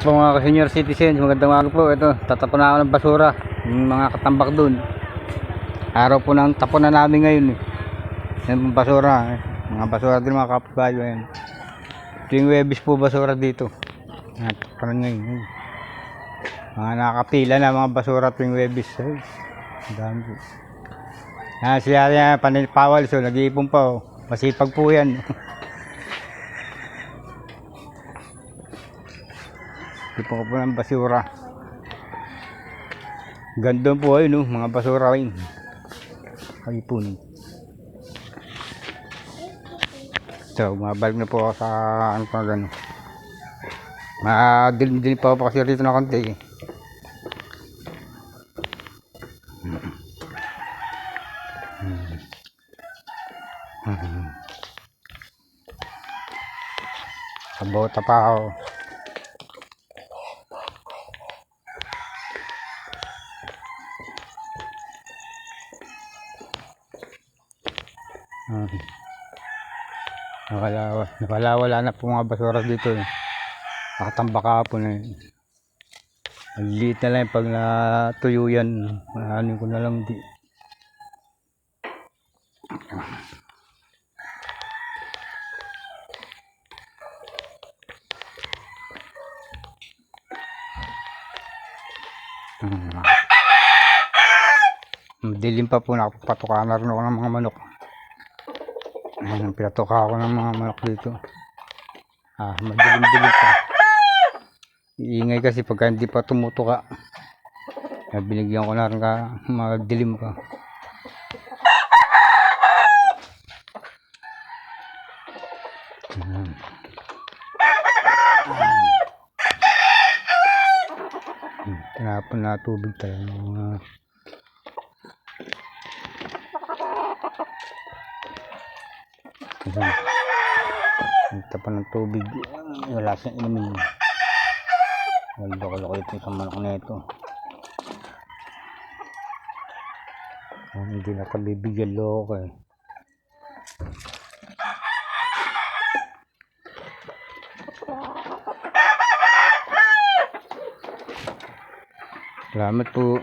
po mga senior citizens, magandang araw po. Ito, tatapon na ako ng basura. Yung mga katambak doon. Araw po ng tapon na namin ngayon. Eh. Yung basura. Eh. Mga basura din mga kapitbayo. Ayan. Ito yung webis po basura dito. At parang ngayon. eh. Mga nakapila na mga basura tuwing webis. Ay, ang dami po. Ah, siya yan, panipawal. So, nag-iipon pa. Oh. Masipag po yan. Tipo ko po ng basura. Ganda po ayun, no? mga basura rin. Kaipon. So, mabalik na po ako sa ano pa gano. Madilim-dilim pa ako kasi rito na konti. eh. Sa bota pa ako. Ah. Nakala, nakala wala na po mga basura dito eh. Nakatambak ako na eh. Ang liit na lang pag natuyo yan. Ano ko na lang di. Hmm. Dilim pa po nakapatukan na rin ako ng mga manok. Ayan, pinatuka ako ng mga manok dito. Ah, madilim-dilim pa. Iingay kasi pagka hindi pa tumutuka. Kaya binigyan ko na rin ka magdilim ka. Ayan. Hmm, Tinapon na tubig tayo. Mga Kasi nagtapa ng tubig. Wala siyang inumin. Nagdoko-loko ito sa manok na ito. Oh, hindi na kabibigyan loko eh. Salamat po.